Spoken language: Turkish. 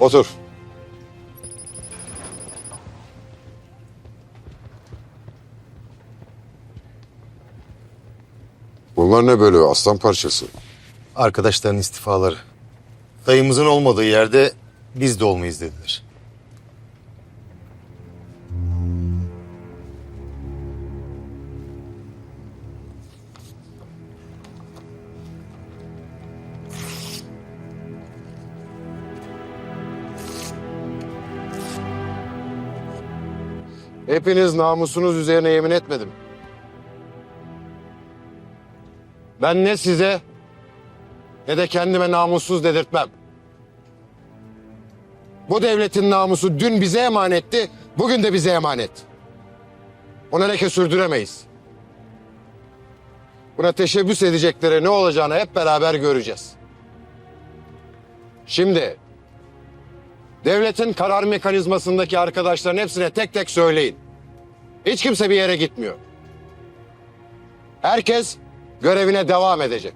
Otur. Bunlar ne böyle aslan parçası? Arkadaşların istifaları. Dayımızın olmadığı yerde biz de olmayız dediler. Hepiniz namusunuz üzerine yemin etmedim. Ben ne size ne de kendime namussuz dedirtmem. Bu devletin namusu dün bize emanetti, bugün de bize emanet. Ona leke sürdüremeyiz. Buna teşebbüs edeceklere ne olacağını hep beraber göreceğiz. Şimdi devletin karar mekanizmasındaki arkadaşların hepsine tek tek söyleyin. Hiç kimse bir yere gitmiyor. Herkes görevine devam edecek.